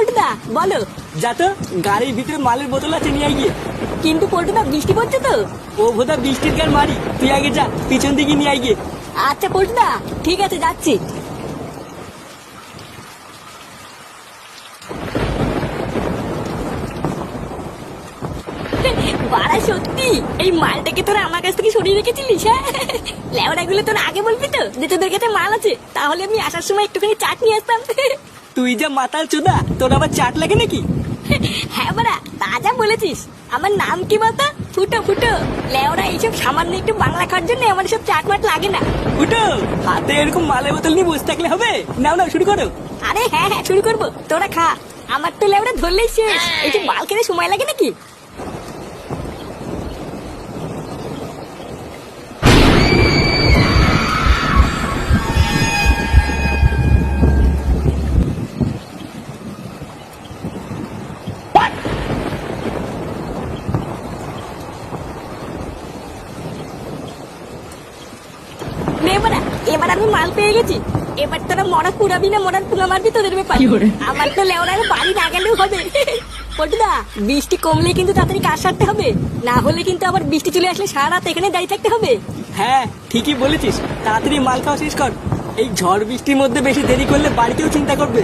পল্টুদা বলো। যা তো গাড়ির ভিতরে মালের বোতল আছে নিয়ে গিয়ে। কিন্তু পল্টুদা বৃষ্টি পড়ছে তো? ও ভোদা বৃষ্টির গান মারি। তুই আগে যা পিছন দিকে নিয়ে গিয়ে। আচ্ছা পল্টুদা ঠিক আছে যাচ্ছি। বাড়া সত্যি? এই মালটাকে তোরা আমার কাছ থেকে সরিয়ে রেখেছিলিস হ্যাঁ? লেওড়াগুলো তোরা আগে বলবি তো যে তোদের কাছে মাল আছে তাহলে আমি আসার সময় একটুখানি চাট নিয়ে আসতাম। তুই যা মাতাল চোদা তোর আবার চাট লাগে নাকি? হ্যাঁ বাড়া তাজা বলেছিস। আমার নাম কি বলতো? ফুটো ফুটো। লেওড়া এইসব সামান্য একটু বাংলা খাওয়ার জন্য আমার সব চাট মাট লাগে না। ফুটো হাতে এরকম মালের বোতল নিয়ে বসে থাকলে হবে? নাও নাও শুরু করো। আরে হ্যাঁ হ্যাঁ শুরু করব। তোরা খা। আমার তো লেবরা ধরলেই শেষ। এই যে মাল খেতে সময় লাগে নাকি নে এবারা আমি মাল পেয়ে গেছি। এবার তোরা মরা পুরাবি না মরার পুনা মারবি তোদের ব্যাপার। আমার তো লেওড়ার বাড়ি না গেলেও হবে। পটুদা বৃষ্টি কমলে কিন্তু তাড়াতাড়ি কাজ সারতে হবে। না হলে কিন্তু আবার বৃষ্টি চলে আসলে সারা রাত এখানে দাঁড়িয়ে থাকতে হবে। হ্যাঁ ঠিকই বলেছিস। তাড়াতাড়ি মাল খাওয়া শেষ কর। এই ঝড় বৃষ্টির মধ্যে বেশি দেরি করলে বাড়িতেও চিন্তা করবে।